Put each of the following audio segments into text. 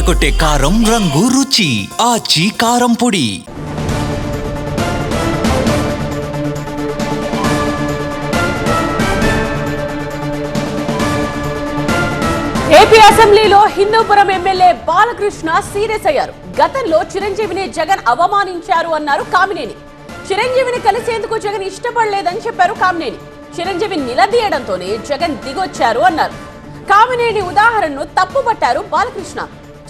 అదరగొట్టే కారం రంగు రుచి ఆచి కారం పొడి. ఏపీ అసెంబ్లీలో హిందూపురం ఎమ్మెల్యే బాలకృష్ణ సీరియస్ అయ్యారు. గతంలో చిరంజీవిని జగన్ అవమానించారు అన్నారు కామినేని. చిరంజీవిని కలిసేందుకు జగన్ ఇష్టపడలేదని చెప్పారు కామినేని. చిరంజీవిని నిలదీయడంతోనే జగన్ దిగొచ్చారు అన్నారు. కామినేని ఉదాహరణను తప్పుపట్టారు బాలకృష్ణ.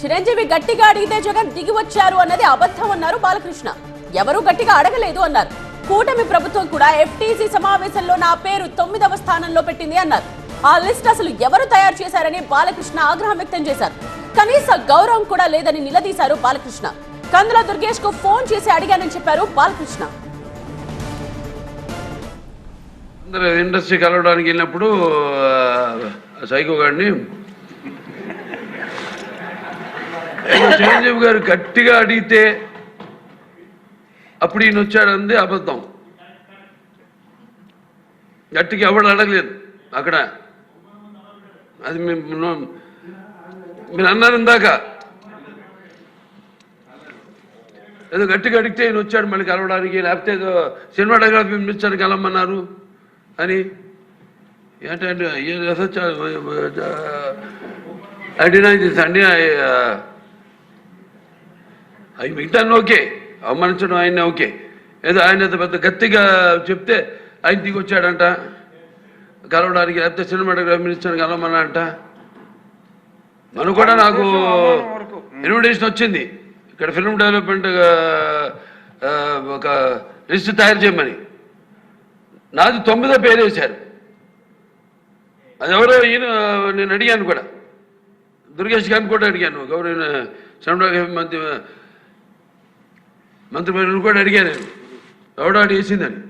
చిరంజీవి గట్టిగా అడిగితే జగన్ దిగి వచ్చారు అన్నది అబద్ధం అన్నారు బాలకృష్ణ. ఎవరూ గట్టిగా అడగలేదు అన్నారు. కూటమి ప్రభుత్వం కూడా ఎఫ్టీసీ సమావేశంలో నా పేరు తొమ్మిదవ స్థానంలో పెట్టింది అన్నారు. ఆ లిస్ట్ అసలు ఎవరు తయారు చేశారని బాలకృష్ణ ఆగ్రహం వ్యక్తం చేశారు. కనీస గౌరవం కూడా లేదని నిలదీశారు బాలకృష్ణ. కందుల దుర్గేష్కు ఫోన్ చేసి అడిగానని చెప్పారు బాలకృష్ణ. ఇండస్ట్రీ కలవడానికి వెళ్ళినప్పుడు సైకో గారిని చిరంజీవి గారు గట్టిగా అడిగితే అప్పుడు ఈయన వచ్చాడంది అబద్ధం. గట్టిగా ఎవడు అడగలేదు. అక్కడ అది మీరు అన్నారు ఇందాక. ఏదో గట్టిగా అడిగితే ఈయన వచ్చాడు మళ్ళీ కలవడానికి లేకపోతే ఏదో సినిమాటోగ్రఫీ మినిస్టర్ కలవమన్నారు అని. ఏంటంటే ఐ డినై దిస్ అండి అవి మిగతాన్ని ఓకే అవమానించడం ఆయన ఓకే. ఏదో ఆయన పెద్ద గట్టిగా చెప్తే ఆయన దిగి వచ్చాడంట. కలవడానికి లేకపోతే సినిమాటోగ్రఫీ మినిస్టర్ కలవమన్నాడంట. మనం కూడా నాకు ఇన్విటేషన్ వచ్చింది. ఇక్కడ ఫిల్మ్ డెవలప్మెంట్ ఒక లిస్ట్ తయారు చేయమని. నాది తొమ్మిదో పేరు వేశారు. అది ఎవరో ఈయన నేను అడిగాను కూడా. దుర్గేష్ గారిని కూడా అడిగాను. గౌరవ సినిమాటోగ్రఫీ మంత్రి మంత్రి పేరు కూడా అడిగాను నేను ఎవడో అడిగేసిందని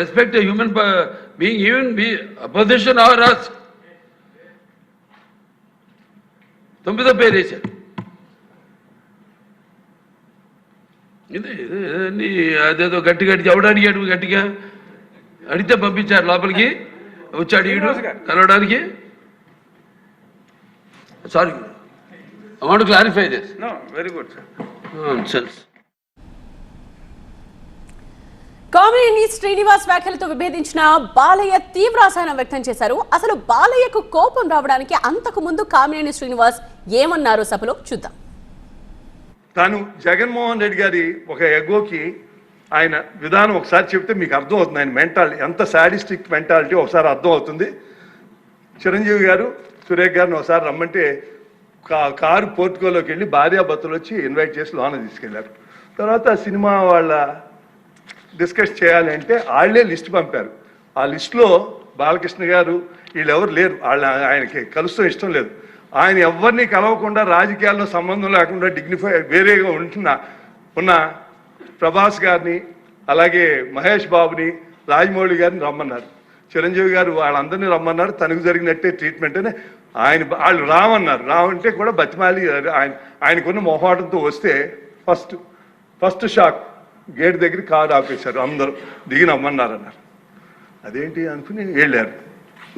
respect human being even be opposition are us తొమ్మిదో పేరు వేశారు. ఇది అదేదో గట్టి గట్టి ఎవడు అడిగాడు గట్టిగా? అడిగితే పంపించారు లోపలికి. వచ్చాడు ఈడు కలవడానికి. Sorry I want clarify this No, very good, sir. సెన్స్ కామినేని శ్రీనివాస్ వ్యాఖ్యలతో విభేదించిన బాలయ్య తీవ్ర అసహనం వ్యక్తం చేశారు. అసలు బాలయ్యకు కోపం రావడానికి అంతకు ముందు కామినేని శ్రీనివాస్ ఏమన్నారు సభలో? చూద్దాం. తాను జగన్మోహన్ రెడ్డి గారి ఒక ఎగోకి ఆయన విధానం ఒకసారి చెప్తే మీకు అర్థం అవుతుంది ఆయన మెంటాలిటీ ఎంత సాడిస్టిక్ మెంటాలిటీ ఒకసారి అర్థం అవుతుంది చిరంజీవి గారు సురేఖ్ గారిని ఒకసారి రమ్మంటే కారు పోర్టుకోలోకి వెళ్ళి భార్యాభర్తలు వచ్చి ఇన్వైట్ చేసి లోన తీసుకెళ్ళారు. తర్వాత సినిమా వాళ్ళ డిస్కస్ చేయాలి అంటే వాళ్ళే లిస్ట్ పంపారు. ఆ లిస్టులో బాలకృష్ణ గారు వీళ్ళెవరు లేరు. వాళ్ళ ఆయనకి కలుస్తూ ఇష్టం లేదు. ఆయన ఎవరిని కలవకుండా రాజకీయాల్లో సంబంధం లేకుండా డిగ్నిఫై వేరేగా ఉంటున్న ఉన్న ప్రభాస్ గారిని అలాగే మహేష్ బాబుని రాజమౌళి గారిని రమ్మన్నారు. చిరంజీవి గారు వాళ్ళందరినీ రమ్మన్నారు. తనకు జరిగినట్టే ట్రీట్మెంట్ అని ఆయన వాళ్ళు రామన్నారు రావంటే కూడా బతిమాలి ఆయన ఆయనకున్న మొహాటంతో వస్తే ఫస్ట్ ఫస్ట్ షాక్. గేట్ దగ్గర కారు ఆపేశారు అందరూ. దిగి నమ్మన్నారన్నారు. అదేంటి అనుకుని వెళ్ళారు.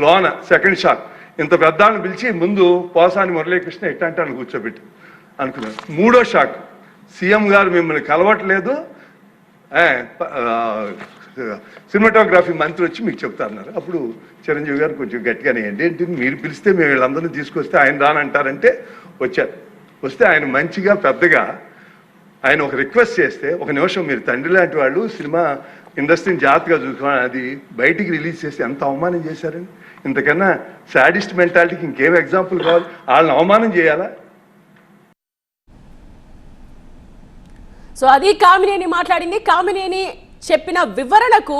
లోన సెకండ్ షాక్ ఇంత పెద్దాన్ని పిలిచి ముందు పోసాని మురళీకృష్ణ ఎట్టంటే అని కూర్చోబెట్టి అనుకున్నారు. మూడో షాక్ సీఎం గారు మిమ్మల్ని కలవట్లేదు. సినిమాటోగ్రఫీ మంత్రి వచ్చి మీకు చెప్తారన్నారు అప్పుడు చిరంజీవి గారు కొంచెం గట్టిగానే ఏంటి? మీరు పిలిస్తే మేము వీళ్ళందరినీ తీసుకొస్తే ఆయన రానంటారంటే వచ్చారు. వస్తే ఆయన మంచిగా పెద్దగా ఆయన ఒక రిక్వెస్ట్ చేస్తే ఒక నిమిషం మీరు తండ్రి లాంటి వాళ్ళు సినిమా ఇండస్ట్రీని జాగ్రత్తగా చూసుకోవాలి అది బయటికి రిలీజ్ చేసి ఎంత అవమానం చేశారని ఇంతకన్నా సాడిస్ట్ మెంటాలిటీకి ఇంకేం ఎగ్జాంపుల్ కావాలి? వాళ్ళని అవమానం చేయాలా? సో అది కామినేని మాట్లాడింది. కామినేని చెప్పిన వివరణకు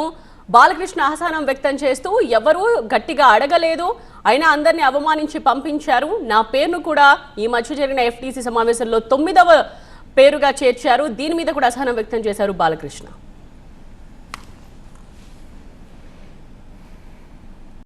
బాలకృష్ణ అసహనం వ్యక్తం చేస్తూ ఎవరూ గట్టిగా అడగలేదు. అయినా అందరినీ అవమానించి పంపించారు. నా పేరును కూడా ఈ మధ్య జరిగిన ఎఫ్టీసీ సమావేశంలో తొమ్మిదవ పేరుగా చేర్చారు. దీని మీద కూడా అసహనం వ్యక్తం చేశారు బాలకృష్ణ.